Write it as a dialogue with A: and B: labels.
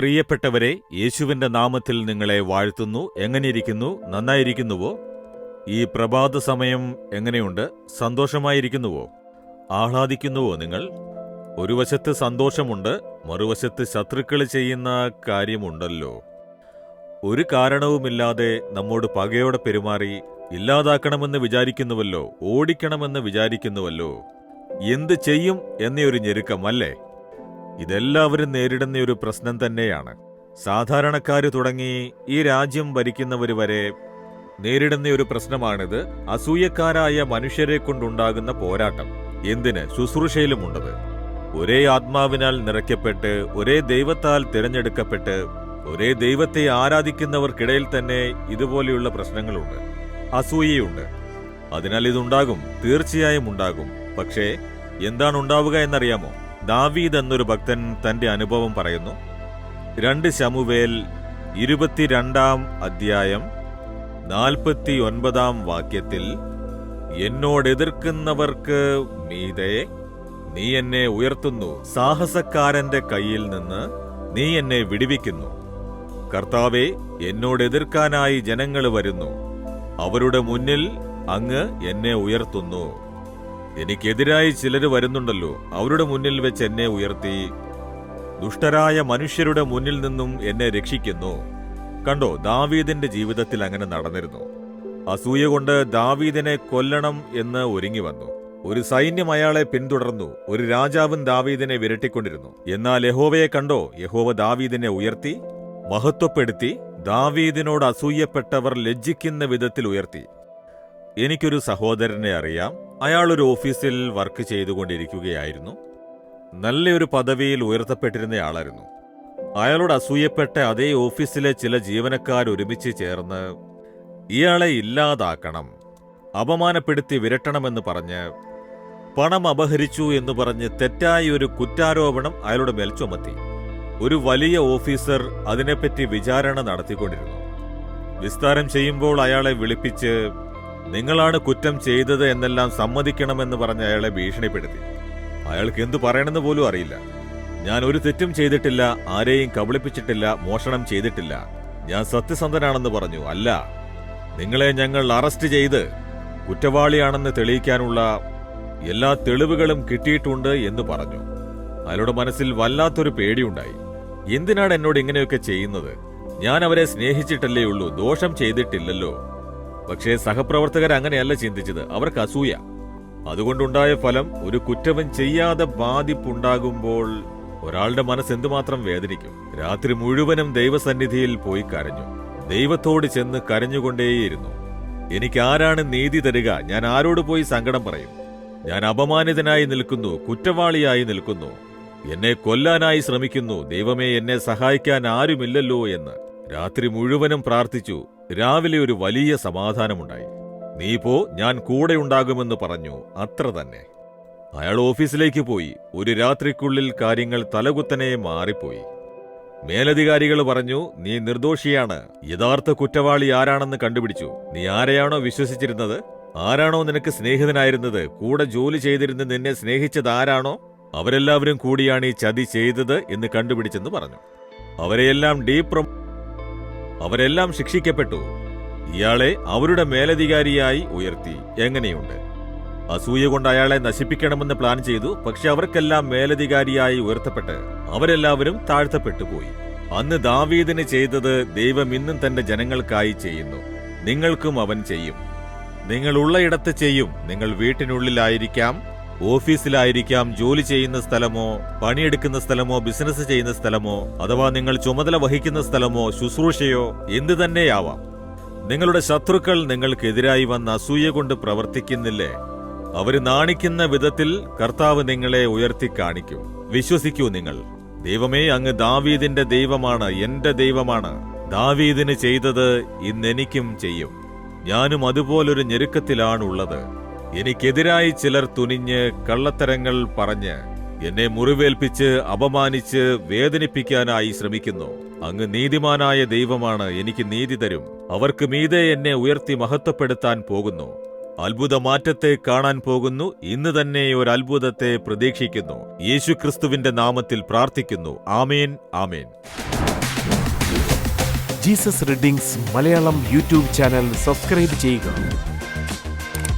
A: പ്രിയപ്പെട്ടവരെ യേശുവിന്റെ നാമത്തിൽ നിങ്ങളെ വാഴ്ത്തുന്നു. എങ്ങനെയിരിക്കുന്നു? നന്നായിരിക്കുന്നുവോ? ഈ പ്രഭാത സമയം എങ്ങനെയുണ്ട്? സന്തോഷമായിരിക്കുന്നുവോ? ആഹ്ലാദിക്കുന്നുവോ നിങ്ങൾ? ഒരു വശത്ത് സന്തോഷമുണ്ട് മറുവശത്ത് ശത്രുക്കൾ ചെയ്യുന്ന കാര്യമുണ്ടല്ലോ. ഒരു കാരണവുമില്ലാതെ നമ്മോട് പകയോടെ പെരുമാറി ഇല്ലാതാക്കണമെന്ന് വിചാരിക്കുന്നുവല്ലോ ഓടിക്കണമെന്ന് വിചാരിക്കുന്നുവല്ലോ. എന്ത് ചെയ്യും എന്നൊരു ഞെരുക്കം അല്ലേ ഇതെല്ലാവരും നേരിടുന്ന ഒരു പ്രശ്നം തന്നെയാണ്. സാധാരണക്കാര് തുടങ്ങി ഈ രാജ്യം ഭരിക്കുന്നവർ വരെ നേരിടുന്ന ഒരു പ്രശ്നമാണിത്. അസൂയക്കാരായ മനുഷ്യരെ കൊണ്ടുണ്ടാകുന്ന പോരാട്ടം. എന്തിന്? ശുശ്രൂഷയിലുമുണ്ടത്. ഒരേ ആത്മാവിനാൽ നിറയ്ക്കപ്പെട്ട് ഒരേ ദൈവത്താൽ തിരഞ്ഞെടുക്കപ്പെട്ട് ഒരേ ദൈവത്തെ ആരാധിക്കുന്നവർക്കിടയിൽ തന്നെ ഇതുപോലെയുള്ള പ്രശ്നങ്ങളുണ്ട്. അസൂയയുണ്ട്. അതിനാൽ ഇതുണ്ടാകും. തീർച്ചയായും ഉണ്ടാകും. പക്ഷേ എന്താണ് ഉണ്ടാവുക എന്നറിയാമോ? ദാവീദ് എന്നൊരു ഭക്തൻ തന്റെ അനുഭവം പറയുന്നു. രണ്ട് ശമുവേൽ ഇരുപത്തിരണ്ടാം അധ്യായം നാൽപ്പത്തി ഒൻപതാം വാക്യത്തിൽ എന്നോട് എതിർക്കുന്നവർക്ക് മീതെ നീ എന്നെ ഉയർത്തുന്നു. സാഹസക്കാരന്റെ കയ്യിൽ നിന്ന് നീ എന്നെ വിടിവിക്കുന്നു. കർത്താവെ എന്നോട് എതിർക്കാനായി ജനങ്ങൾ വരുന്നു. അവരുടെ മുന്നിൽ അങ്ങ് എന്നെ ഉയർത്തുന്നു. എനിക്കെതിരായി ചിലർ വരുന്നുണ്ടല്ലോ. അവരുടെ മുന്നിൽ വെച്ച് എന്നെ ഉയർത്തി. ദുഷ്ടരായ മനുഷ്യരുടെ മുന്നിൽ നിന്നും എന്നെ രക്ഷിക്കുന്നു. കണ്ടോ ദാവീദിന്റെ ജീവിതത്തിൽ അങ്ങനെ നടന്നിരുന്നു. അസൂയ കൊണ്ട് ദാവീദിനെ കൊല്ലണം എന്ന് ഒരുങ്ങി വന്നു. ഒരു സൈന്യം അയാളെ പിന്തുടർന്നു. ഒരു രാജാവും ദാവീദിനെ വിരട്ടിക്കൊണ്ടിരുന്നു. എന്നാൽ യഹോവയെ കണ്ടോ യഹോവ ദാവീദിനെ ഉയർത്തി മഹത്വപ്പെടുത്തി ദാവീദിനോട് അസൂയപ്പെട്ടവർ ലജ്ജിക്കുന്ന വിധത്തിൽ ഉയർത്തി. എനിക്കൊരു സഹോദരനെ അറിയാം. അയാൾ ഒരു ഓഫീസിൽ വർക്ക് ചെയ്തുകൊണ്ടിരിക്കുകയായിരുന്നു. നല്ലൊരു പദവിയിൽ ഉയർത്തപ്പെട്ടിരുന്നയാളായിരുന്നു അയാളോട് അസൂയപ്പെട്ട അതേ ഓഫീസിലെ ചില ജീവനക്കാർ ഒരുമിച്ച് ചേർന്ന് ഇയാളെ ഇല്ലാതാക്കണം അപമാനപ്പെടുത്തി വിരട്ടണമെന്ന് പറഞ്ഞ് പണം അപഹരിച്ചു എന്ന് പറഞ്ഞ് തെറ്റായ ഒരു കുറ്റാരോപണം അയാളുടെ മേൽ ചുമത്തി. ഒരു വലിയ ഓഫീസർ അതിനെപ്പറ്റി വിചാരണ നടത്തിക്കൊണ്ടിരുന്നു. വിസ്താരം ചെയ്യുമ്പോൾ അയാളെ വിളിപ്പിച്ച് നിങ്ങളാണ് കുറ്റം ചെയ്തത് എന്നെല്ലാം സമ്മതിക്കണമെന്ന് പറഞ്ഞ് അയാളെ ഭീഷണിപ്പെടുത്തി. അയാൾക്ക് എന്തു പറയണമെന്ന് പോലും അറിയില്ല. ഞാൻ ഒരു തെറ്റും ചെയ്തിട്ടില്ല ആരെയും കബളിപ്പിച്ചിട്ടില്ല മോഷണം ചെയ്തിട്ടില്ല. ഞാൻ സത്യസന്ധനാണെന്ന് പറഞ്ഞു അല്ല. നിങ്ങളെ ഞങ്ങൾ അറസ്റ്റ് ചെയ്ത് കുറ്റവാളിയാണെന്ന് തെളിയിക്കാനുള്ള എല്ലാ തെളിവുകളും കിട്ടിയിട്ടുണ്ട് എന്ന് പറഞ്ഞു. അയാളുടെ മനസ്സിൽ വല്ലാത്തൊരു പേടിയുണ്ടായി. എന്തിനാണ് എന്നോട് ഇങ്ങനെയൊക്കെ ചെയ്യുന്നത്? ഞാൻ അവരെ സ്നേഹിച്ചിട്ടല്ലേ ഉള്ളൂ ദോഷം ചെയ്തിട്ടില്ലല്ലോ. പക്ഷേ സഹപ്രവർത്തകർ അങ്ങനെയല്ല ചിന്തിച്ചത്. അവർക്ക് അസൂയ. അതുകൊണ്ടുണ്ടായ ഫലം ഒരു കുറ്റവും ചെയ്യാതെ ബാധിപ്പുണ്ടാകുമ്പോൾ ഒരാളുടെ മനസ്സ് എന്തുമാത്രം വേദനിക്കും. രാത്രി മുഴുവനും ദൈവസന്നിധിയിൽ പോയി കരഞ്ഞു. ദൈവത്തോട് ചെന്ന് കരഞ്ഞുകൊണ്ടേയിരുന്നു. എനിക്ക് ആരാണ് നീതി തരിക. ഞാൻ ആരോട് പോയി സങ്കടം പറയും? ഞാൻ അപമാനിതനായി നിൽക്കുന്നു. കുറ്റവാളിയായി നിൽക്കുന്നു. എന്നെ കൊല്ലാനായി ശ്രമിക്കുന്നു. ദൈവമേ എന്നെ സഹായിക്കാൻ ആരുമില്ലല്ലോ എന്ന്. രാത്രി മുഴുവനും പ്രാർത്ഥിച്ചു. രാവിലെ ഒരു വലിയ സമാധാനമുണ്ടായി. നീ പോ ഞാൻ കൂടെ ഉണ്ടാകുമെന്ന് പറഞ്ഞു. അത്ര തന്നെ. അയാൾ ഓഫീസിലേക്ക് പോയി. ഒരു രാത്രിക്കുള്ളിൽ കാര്യങ്ങൾ തലകുത്തനെ മാറിപ്പോയി. മേലധികാരികൾ പറഞ്ഞു നീ നിർദോഷിയാണ്. യഥാർത്ഥ കുറ്റവാളി ആരാണെന്ന് കണ്ടുപിടിച്ചു. നീ ആരെയാണോ വിശ്വസിച്ചിരുന്നത്? ആരാണോ നിനക്ക് സ്നേഹിതനായിരുന്നത്? കൂടെ ജോലി ചെയ്തിരുന്ന് നിന്നെ സ്നേഹിച്ചത് ആരാണോ? അവരെല്ലാവരും കൂടിയാണ് ഈ ചതി ചെയ്തത് എന്ന് കണ്ടുപിടിച്ചെന്ന് പറഞ്ഞു. അവരെയെല്ലാം ഡീപ്രം അവരെല്ലാം ശിക്ഷിക്കപ്പെട്ടു. ഇയാളെ അവരുടെ മേലധികാരിയായി ഉയർത്തി. എങ്ങനെയുണ്ട്? അസൂയ കൊണ്ട് അയാളെ നശിപ്പിക്കണമെന്ന് പ്ലാൻ ചെയ്തു പക്ഷെ അവർക്കെല്ലാം മേലധികാരിയായി ഉയർത്തപ്പെട്ട് അവരെല്ലാവരും താഴ്ത്തപ്പെട്ടു പോയി. അന്ന് ദാവീദിന് ചെയ്തത് ദൈവം ഇന്നും തന്റെ ജനങ്ങൾക്കായി ചെയ്യുന്നു. നിങ്ങൾക്കും അവൻ ചെയ്യും. നിങ്ങൾ ഉള്ളയിടത്ത് ചെയ്യും. നിങ്ങൾ വീട്ടിനുള്ളിലായിരിക്കാം. ഓഫീസിലായിരിക്കാം ജോലി ചെയ്യുന്ന സ്ഥലമോ പണിയെടുക്കുന്ന സ്ഥലമോ ബിസിനസ് ചെയ്യുന്ന സ്ഥലമോ അഥവാ നിങ്ങൾ ചുമതല വഹിക്കുന്ന സ്ഥലമോ ശുശ്രൂഷയോ എന്തു തന്നെയാവാം. നിങ്ങളുടെ ശത്രുക്കൾ നിങ്ങൾക്കെതിരായി വന്ന അസൂയ കൊണ്ട് പ്രവർത്തിക്കുന്നില്ലേ? അവർ നാണിക്കുന്ന വിധത്തിൽ കർത്താവ് നിങ്ങളെ ഉയർത്തി കാണിക്കും. വിശ്വസിക്കൂ നിങ്ങൾ. ദൈവമേ അങ്ങ് ദാവീദിന്റെ ദൈവമാണ് എന്റെ ദൈവമാണ്. ദാവീദിന് ചെയ്തത് ഇന്നെനിക്കും ചെയ്യും. ഞാനും അതുപോലൊരു ഞെരുക്കത്തിലാണുള്ളത്. എനിക്കെതിരായി ചിലർ തുനിഞ്ഞ് കള്ളത്തരങ്ങൾ പറഞ്ഞ് എന്നെ മുറിവേൽപ്പിച്ച് അപമാനിച്ച് വേദനിപ്പിക്കാനായി ശ്രമിക്കുന്നു. അങ്ങ് നീതിമാനായ ദൈവമാണ് എനിക്ക് നീതി തരും. അവർക്ക് മീതെ എന്നെ ഉയർത്തി മഹത്വപ്പെടുത്താൻ പോകുന്നു. അത്ഭുത മാറ്റത്തെ കാണാൻ പോകുന്നു. ഇന്ന് തന്നെ ഒരു അത്ഭുതത്തെ പ്രതീക്ഷിക്കുന്നു. യേശുക്രിസ്തുവിന്റെ നാമത്തിൽ പ്രാർത്ഥിക്കുന്നു. ആമേൻ ആമേൻ.
B: Jesus readings Malayalam YouTube channel subscribe ചെയ്യുക.